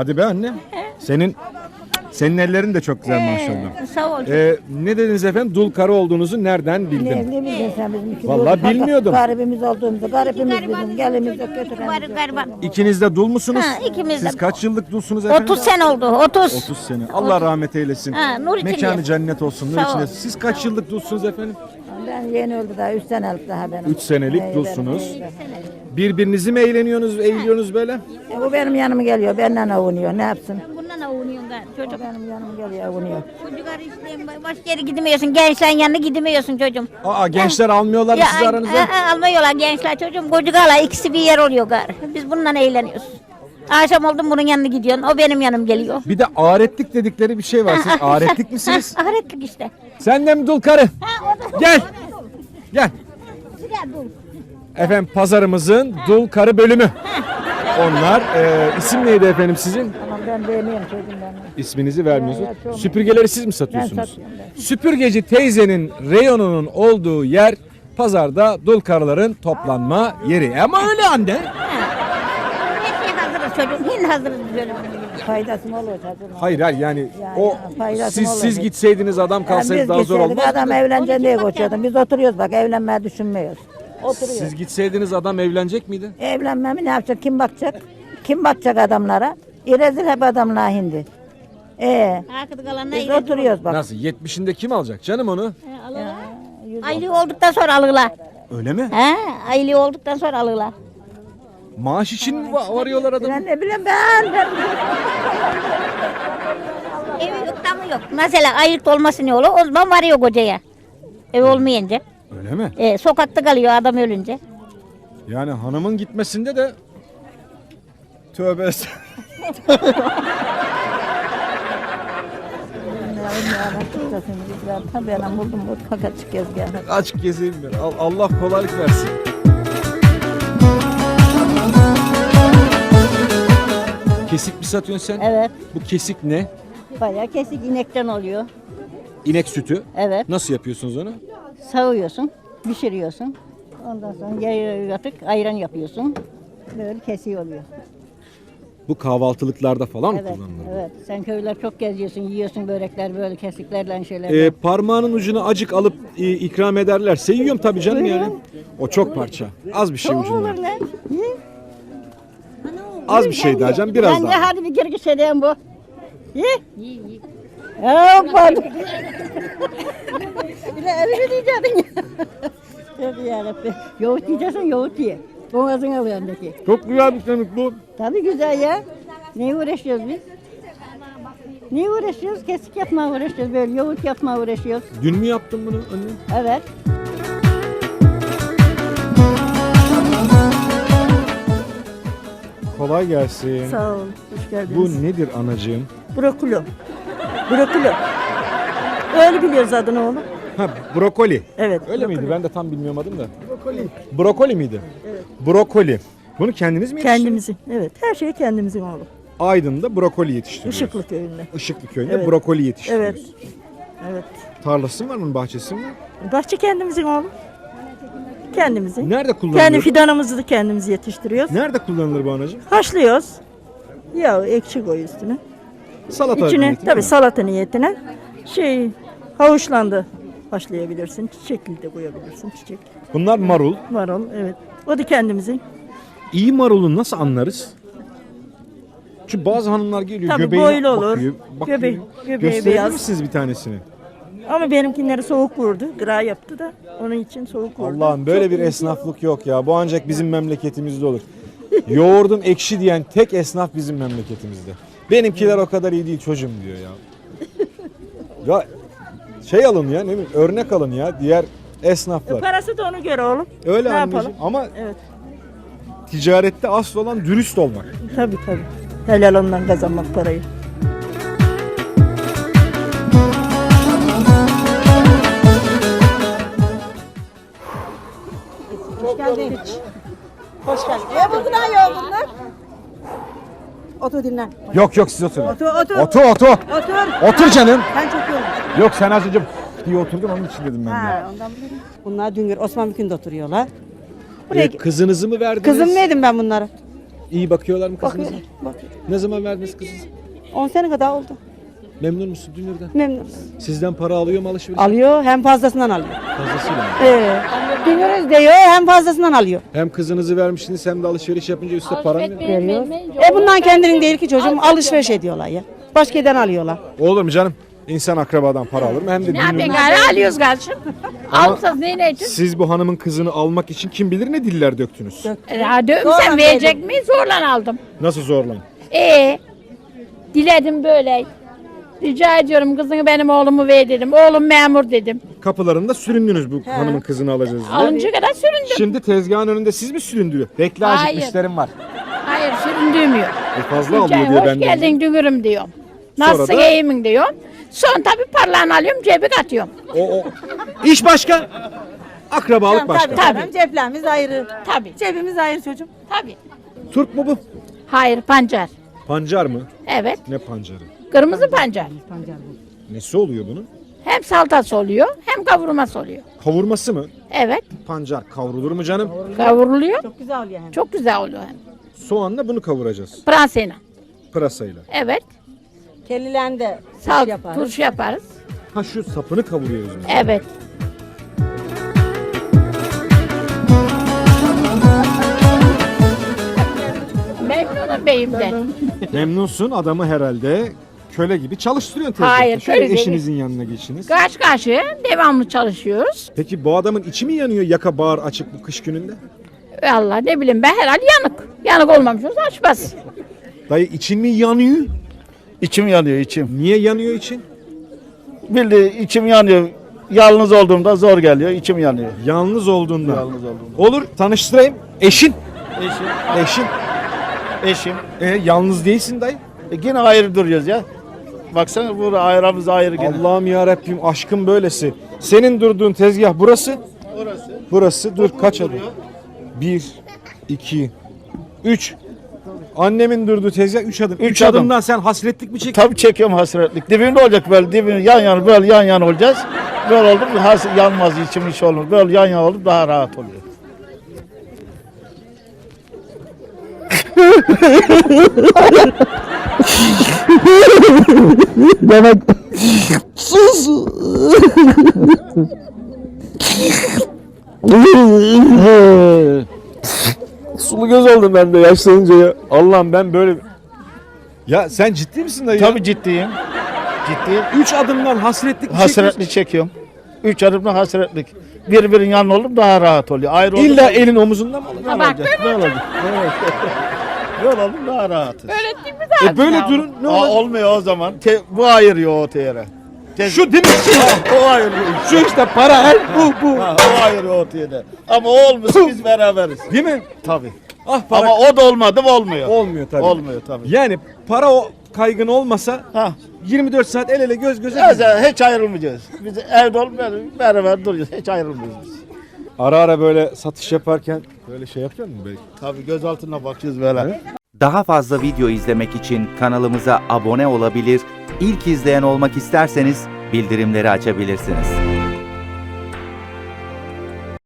Hadi be anne. Senin senin ellerin de çok güzel maşallah. Sağ ol. Ee, ne dediniz efendim? Dul karı olduğunuzu nereden bildim? Ne, ne bildin sen bizim iki Vallahi bilmiyordum. Garibimiz olduğumuzu, garibimiz bizim, biz, gelimiz yok, götüremiz yok. gariban. İkiniz de dul musunuz? Ha, ikimiz de. Siz kaç yıllık dulsunuz efendim? 30 sene oldu. 30. 30 sene. Allah rahmet eylesin. Ha, nur içinde. Mekanı cennet olsun. Nur Sağ ol. içinde. Siz kaç yıllık dulsunuz efendim? Ben yeni öldü daha, üç senelik daha benim. Üç senelik Evet, dulsunuz. evet, Birbirinizi mi eğleniyorsunuz, eğiliyorsunuz böyle? evet. Bu benim yanıma geliyor, benden avunuyor, ne yapsın? Bundan avunuyorsun gari O çocuk. benim yanıma geliyor, avunuyor. Çocuk arayışlayın. Başka yere gidemiyorsun. Gençlerin yanına gidemiyorsun çocuğum. Aa gençler almıyorlar mı sizi aranıza? a- almıyorlar gençler çocuğum. Çocuk ala ikisi bir yer oluyor gari. Biz bununla eğleniyoruz. Akşam oldum bunun yanına gidiyorsun. O benim yanım geliyor. Bir de aretlik dedikleri bir şey var. Siz aretlik misiniz? Ha, Ahiretlik işte. Sen de mi dul karı? Gel. Gel. Efendim pazarımızın dul karı bölümü. Onlar e, isim neydi efendim sizin? Tamam ben beğeniyorum çocuğum ben. İsminizi vermiyorsunuz. Ya, ya, çok- Süpürgeleri siz mi satıyorsunuz? Ben satıyorum. Süpürgeci teyzenin reyonunun olduğu yer pazarda dul karıların toplanma yeri. Ama öyle anne. Her şey hazırız çocuğum. Hindi hazırız biz öyle. Faydası mı olur çocuğum? Hayır hayır yani Ya, o faydası siz siz gitseydiniz adam Yani kalsaydı daha zor olmaz. adam evleneceğim diye koşuyordum. Biz oturuyoruz bak evlenmeyi düşünmüyoruz. Oturuyoruz. Siz gitseydiniz adam evlenecek miydi? Evlenmemi ne yapacak? Kim bakacak? Kim bakacak adamlara? İrezil hep adamlar hindi. Ee, Arkada kalanlar biz oturuyoruz bak. Nasıl? 70'inde kim alacak canım onu? Aylığı olduktan sonra alırlar. Öyle mi? He, aylığı olduktan sonra alırlar. Maaş için mi va- varıyorlar adamı? Ben ne bileyim ben. ben Evi yok, damı yok. Mesela aylık olması ne olur? O zaman varıyor kocaya. Ev olmayınca. Öyle mi? E, sokakta kalıyor adam ölünce. Yani hanımın gitmesinde de tövbe es- ben buldum bu fakat gezgahı. aç gezeyim ben. Al- Allah kolaylık versin. Kesik mi satıyorsun sen? Evet. Bu kesik ne? Bayağı kesik inekten oluyor. İnek sütü. Evet. Nasıl yapıyorsunuz onu? Savuyorsun, pişiriyorsun. Ondan sonra yayı atık ayran yapıyorsun. Böyle kesiyor oluyor. Bu kahvaltılıklarda falan mı Evet, kullanılır? evet. Sen köyler çok geziyorsun, yiyorsun börekler böyle kesiklerle şeyler. Ee, parmağının ucunu acık alıp e, ikram ederlerse yiyorum tabii canım yani. O çok parça. Az bir şey Olur ucundan. lan. Az bir şey daha canım biraz Ben de daha. hadi bir geri söyleyeyim bu. Ya pardon. Bir de elini diyecektin ya. Tövbe yarabbim. Yoğurt yiyeceksin yoğurt ye. Boğazına bendeki. Çok güzel bir kemik bu. Tabii güzel ya. Ne uğraşıyoruz biz? Ne uğraşıyoruz? Kesik yapmaya uğraşıyoruz. Böyle yoğurt yapmaya uğraşıyoruz. Dün mü yaptın bunu anne? Evet. Kolay gelsin. Sağ ol, hoş geldiniz. Bu nedir anacığım? Brokoli. Brokoli. Öyle biliyoruz adını oğlum. Ha brokoli. Evet. Öyle brokoli. miydi? Ben de tam bilmiyorum adım da. Brokoli. Brokoli miydi? Evet. Brokoli. Bunu kendiniz mi yetiştiriyorsunuz? Kendimizin. Evet, her şey kendimizin oğlum. Aydın'da brokoli yetiştiriyoruz. Işıklı köyünde. Işıklı köyünde Evet. brokoli yetiştiriyoruz. Evet. Evet. Tarlası mı var bunun bahçesi mi? Bahçe kendimizin oğlum. Kendimizin. Nerede kullanılır? Kendi fidanımızı da kendimiz yetiştiriyoruz. Nerede kullanılır bu anacığım? Haşlıyoruz. Ya ekşi koy üstüne. Salata İçine niyetine tabii mi? salata niyetine şey havuçlandı haşlayabilirsin. Çiçekli de koyabilirsin. Çiçek. Bunlar marul. Marul evet. O da kendimizin. İyi marulu nasıl anlarız? Çünkü bazı hanımlar geliyor Tabii göbeğine boylu olur. bakıyor. bakıyor. Göbe- göbeği Gösterebilir beyaz. misiniz bir tanesini? Ama benimkinleri soğuk vurdu. Gıra yaptı da onun için soğuk vurdu. Allah'ım böyle Çok bir esnaflık yok ya. Bu ancak bizim memleketimizde olur. Yoğurdum ekşi diyen tek esnaf bizim memleketimizde. Benimkiler o kadar iyi değil çocuğum diyor ya. Ya şey alın ya ne bileyim örnek alın ya diğer esnaflar. Parası da ona göre oğlum. Öyle ne anneciğim yapalım? ama Evet. ticarette asıl olan dürüst olmak. Tabii tabii. Helal ondan kazanmak parayı. Hoş geldin. E bunlar yok bunlar. Otur dinlen. Yok yok siz oturun. Otur otur. Otur otur. Otur. Otur canım. Ben çok yoruldum. Yok sen az önce diye oturdun onun için dedim ben de. Ha, ondan bilirim. Bunlar Düngür Osman Bükü'nde oturuyorlar. Buraya Ee, kızınızı mı verdiniz? kızım verdim ben bunlara. İyi bakıyorlar mı kızınıza? Bakıyor. Bakıyor. Ne zaman verdiniz kızınızı? 10 sene kadar oldu. Memnun musun Dünür'den? Memnunuz. Sizden para alıyor mu alışveriş? Alıyor hem fazlasından alıyor. Fazlasıyla mı? Ee, dinliyoruz diyor hem fazlasından alıyor. Hem kızınızı vermişsiniz hem de alışveriş yapınca üstte para mı veriyor? E bundan kendinin değil ki çocuğum alışveriş ediyorlar ya. Başka yerden alıyorlar. Olur mu canım? İnsan akrabadan para alır mı? Hem de Ne yapayım Dünür'den. gari alıyoruz kardeşim. Alırsanız ne ne için? Siz bu hanımın kızını almak için kim bilir ne diller döktünüz? Ya dövmüşsem verecek mi? Zorla aldım. Nasıl zorlan? Ee, diledim böyle. Rica ediyorum kızını benim oğlumu ver dedim. Oğlum memur dedim. Kapılarında süründünüz bu hanımın kızını alacağız diye. Alınca kadar süründüm. Şimdi tezgahın önünde siz mi süründürüyor? Bekle Hayır. acık müşterim var. Hayır süründüğüm yok. E fazla Rica- alıyor diye Hoş geldin dünürüm diyorum. Sonra Nasılsın da- iyimin diyorum. Son tabii parlarını alıyorum cebe atıyorum. O, o. İş başka. Akrabalık başka. Tabii. Ceplerimiz ayrı. Tabii. Cebimiz ayrı çocuğum. Tabii. Turp mu bu? Hayır pancar. Pancar mı? Evet. Ne pancarı? Kırmızı pancar. Nesi oluyor bunun? Hem salatası oluyor hem kavurması oluyor. Kavurması mı? Evet. Pancar kavrulur mu canım? Kavruluyor. Çok güzel oluyor hem. Çok güzel oluyor hem. Soğanla bunu kavuracağız. Prensena. Pırasayla. Evet. Kellilen de Sal, yaparız. turşu yaparız. Ha şu sapını kavuruyoruz. biz. Evet. Memnunum beyimden. Memnunsun adamı herhalde köle gibi çalıştırıyorsun tezgahta. Hayır, Şöyle köle değil. eşinizin yanına geçiniz. Karşı karşıya devamlı çalışıyoruz. Peki bu adamın içi mi yanıyor yaka bağır açık bu kış gününde? Allah ne bileyim ben herhalde yanık. Yanık olmamış olsa açmaz. Dayı için mi yanıyor? İçim yanıyor içim. Niye yanıyor için? Bildi içim yanıyor. Yalnız olduğumda zor geliyor. içim yanıyor. Yalnız olduğunda. Yalnız olduğumda. Olur tanıştırayım. Eşin. Eşim. Eşin. Eşim. E, yalnız değilsin dayı. E, yine ayrı duruyoruz ya. Baksana burada ayrımız ayrı gene. Allah'ım ya Rabbim aşkın böylesi. Senin durduğun tezgah burası. Orası. Burası dur kaç adım? Bir, iki, üç. Annemin durduğu tezgah üç adım. Üç, Üç adım. adımdan sen hasretlik mi çekiyorsun? Tabii çekiyorum hasretlik. Dibinde olacak böyle dibinde yan yana böyle yan yana olacağız. Böyle oldu mu has yanmaz içim hiç olmaz. Böyle yan yana olup daha rahat oluyor. Sulu göz oldum ben de yaşlanınca ya. Allah'ım ben böyle... Ya sen ciddi misin dayı? Tabii ciddiyim. Ciddiyim. Üç adımdan hasretlik mi çekiyorsun? Hasretlik çekiyorum. Üç adımda hasretlik. Birbirinin yanına olup daha rahat oluyor. Ayrı oldu İlla elin omuzunda mı olacak? Ha bak Ne olacak? Ne olacak? Böyle oldum daha rahatız. öğrettiğimiz E böyle durun ne Aa, olacak? olmuyor o zaman. Te- bu ayırıyor o teyere. Te- Şu değil mi? o ayırıyor. Şu işte para el bu bu. Ha, o ayırıyor o teyere. Ama o olmuş biz beraberiz. Değil mi? Tabii. Ah para Ama o da olmadı mı olmuyor. olmuyor tabii. Olmuyor tabii. Yani para o kaygın olmasa Ha. 24 saat el ele göz göze Biz hiç ayrılmayacağız. Biz evde beraber- beraber duruyoruz. Hiç ayrılmıyoruz biz. Ara ara böyle satış yaparken böyle şey yapıyor musun belki? Tabii göz altına bakıyoruz böyle. Daha fazla video izlemek için kanalımıza abone olabilir, ilk izleyen olmak isterseniz bildirimleri açabilirsiniz.